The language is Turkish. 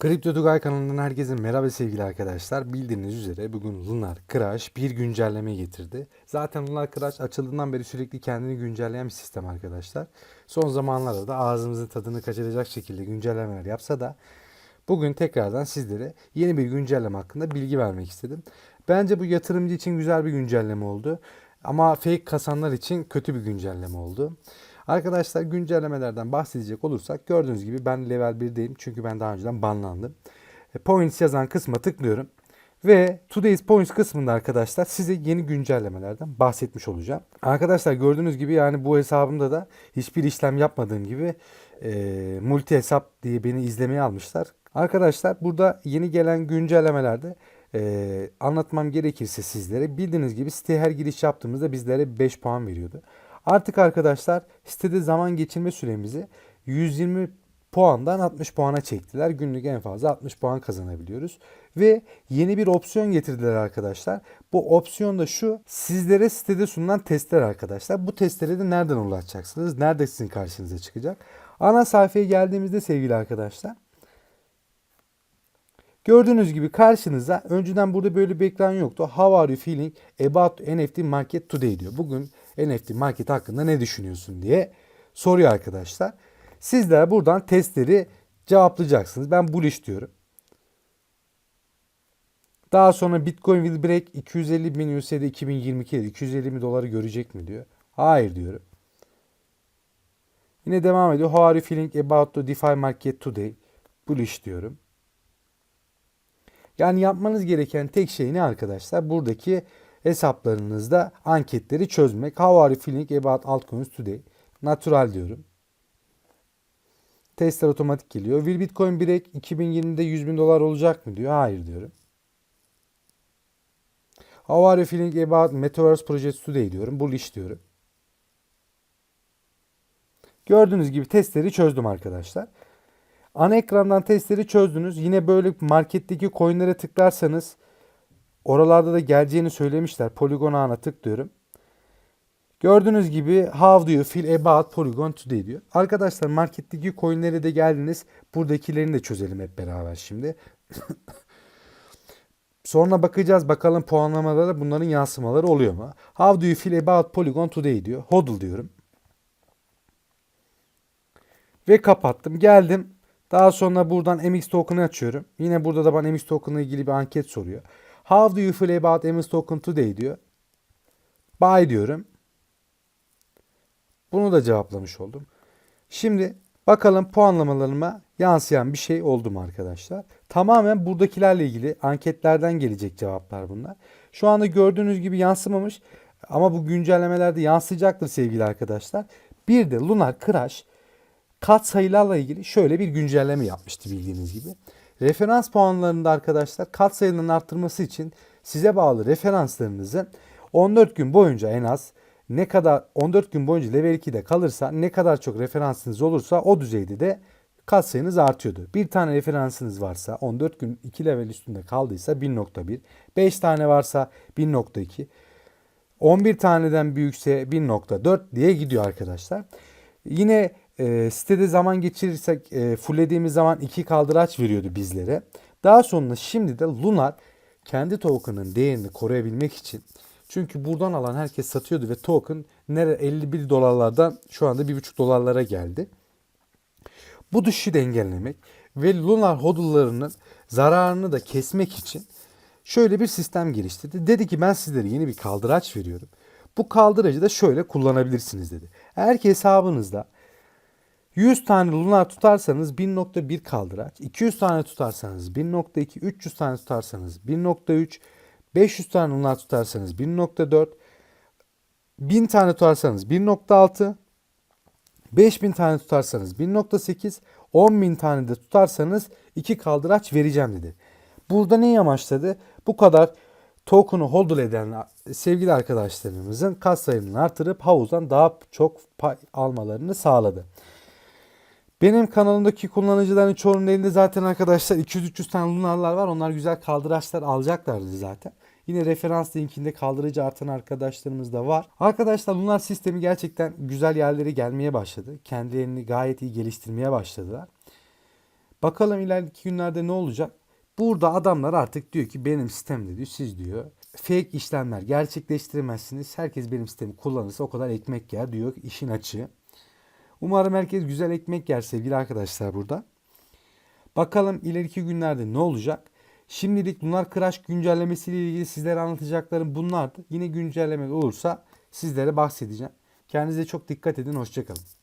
Kripto Tugay kanalından herkese merhaba sevgili arkadaşlar. Bildiğiniz üzere bugün Lunar Crash bir güncelleme getirdi. Zaten Lunar Crash açıldığından beri sürekli kendini güncelleyen bir sistem arkadaşlar. Son zamanlarda da ağzımızın tadını kaçıracak şekilde güncellemeler yapsa da bugün tekrardan sizlere yeni bir güncelleme hakkında bilgi vermek istedim. Bence bu yatırımcı için güzel bir güncelleme oldu. Ama fake kasanlar için kötü bir güncelleme oldu. Arkadaşlar güncellemelerden bahsedecek olursak gördüğünüz gibi ben level 1'deyim çünkü ben daha önceden banlandım. E, Points yazan kısma tıklıyorum. Ve Today's Points kısmında arkadaşlar size yeni güncellemelerden bahsetmiş olacağım. Arkadaşlar gördüğünüz gibi yani bu hesabımda da hiçbir işlem yapmadığım gibi e, multi hesap diye beni izlemeye almışlar. Arkadaşlar burada yeni gelen güncellemelerde e, anlatmam gerekirse sizlere bildiğiniz gibi siteye her giriş yaptığımızda bizlere 5 puan veriyordu. Artık arkadaşlar sitede zaman geçirme süremizi 120 puandan 60 puana çektiler. Günlük en fazla 60 puan kazanabiliyoruz. Ve yeni bir opsiyon getirdiler arkadaşlar. Bu opsiyon da şu. Sizlere sitede sunulan testler arkadaşlar. Bu testleri de nereden ulaşacaksınız? Nerede sizin karşınıza çıkacak? Ana sayfaya geldiğimizde sevgili arkadaşlar. Gördüğünüz gibi karşınıza önceden burada böyle bir ekran yoktu. How are you feeling about NFT market today diyor. Bugün NFT market hakkında ne düşünüyorsun diye soruyor arkadaşlar. Sizler buradan testleri cevaplayacaksınız. Ben bullish diyorum. Daha sonra Bitcoin will break 250 bin USD 2022'de 250 bin doları görecek mi diyor. Hayır diyorum. Yine devam ediyor. How are you feeling about the DeFi market today? Bullish diyorum. Yani yapmanız gereken tek şey ne arkadaşlar? Buradaki hesaplarınızda anketleri çözmek. How are you feeling about altcoins today? Natural diyorum. Testler otomatik geliyor. Will Bitcoin break 2020'de 100 bin dolar olacak mı diyor. Hayır diyorum. How are you feeling about Metaverse projects today diyorum. Bullish diyorum. Gördüğünüz gibi testleri çözdüm arkadaşlar. Ana ekrandan testleri çözdünüz. Yine böyle marketteki coinlere tıklarsanız oralarda da geleceğini söylemişler. Polygon ağına tıklıyorum. Gördüğünüz gibi how do you feel about Polygon today diyor. Arkadaşlar marketteki coinlere de geldiniz. Buradakilerini de çözelim hep beraber şimdi. Sonra bakacağız bakalım puanlamalara bunların yansımaları oluyor mu? How do you feel about Polygon today diyor. Hodl diyorum. Ve kapattım. Geldim. Daha sonra buradan MX token'ı açıyorum. Yine burada da bana MX token'la ilgili bir anket soruyor. How do you feel about MX token today diyor. Buy diyorum. Bunu da cevaplamış oldum. Şimdi bakalım puanlamalarıma yansıyan bir şey oldu mu arkadaşlar? Tamamen buradakilerle ilgili anketlerden gelecek cevaplar bunlar. Şu anda gördüğünüz gibi yansımamış ama bu güncellemelerde yansıyacaktır sevgili arkadaşlar. Bir de Lunar Crash kat sayılarla ilgili şöyle bir güncelleme yapmıştı bildiğiniz gibi. Referans puanlarında arkadaşlar kat sayılarının arttırması için size bağlı referanslarınızı 14 gün boyunca en az ne kadar 14 gün boyunca level 2'de kalırsa ne kadar çok referansınız olursa o düzeyde de kat sayınız artıyordu. Bir tane referansınız varsa 14 gün 2 level üstünde kaldıysa 1.1, 5 tane varsa 1.2, 11 taneden büyükse 1.4 diye gidiyor arkadaşlar. Yine e, sitede zaman geçirirsek e, fulllediğimiz zaman iki kaldıraç veriyordu bizlere. Daha sonra şimdi de Lunar kendi token'ın değerini koruyabilmek için çünkü buradan alan herkes satıyordu ve token nere 51 dolarlardan şu anda 1,5 dolarlara geldi. Bu düşüşü de engellemek ve Lunar hodllarının zararını da kesmek için şöyle bir sistem geliştirdi. Dedi ki ben sizlere yeni bir kaldıraç veriyorum. Bu kaldıracı da şöyle kullanabilirsiniz dedi. Eğer ki hesabınızda 100 tane lunar tutarsanız 1.1 kaldıraç, 200 tane tutarsanız 1.2, 300 tane tutarsanız 1.3, 500 tane lunar tutarsanız 1.4, 1000 tane tutarsanız 1.6, 5000 tane tutarsanız 1.8, 10.000 tane de tutarsanız 2 kaldıraç vereceğim dedi. Burada neyi amaçladı? Bu kadar token'u hodl eden sevgili arkadaşlarımızın kas sayımını artırıp havuzdan daha çok pay almalarını sağladı. Benim kanalımdaki kullanıcıların çoğunun elinde zaten arkadaşlar 200-300 tane lunarlar var. Onlar güzel kaldıraçlar alacaklardı zaten. Yine referans linkinde kaldırıcı artan arkadaşlarımız da var. Arkadaşlar lunar sistemi gerçekten güzel yerlere gelmeye başladı. Kendilerini gayet iyi geliştirmeye başladılar. Bakalım ileriki günlerde ne olacak? Burada adamlar artık diyor ki benim sistemde diyor siz diyor fake işlemler gerçekleştiremezsiniz. Herkes benim sistemi kullanırsa o kadar ekmek yer diyor işin açığı. Umarım herkes güzel ekmek yer sevgili arkadaşlar burada. Bakalım ileriki günlerde ne olacak? Şimdilik Lunar Crash güncellemesiyle ilgili sizlere anlatacaklarım bunlardı. Yine güncelleme olursa sizlere bahsedeceğim. Kendinize çok dikkat edin. Hoşçakalın.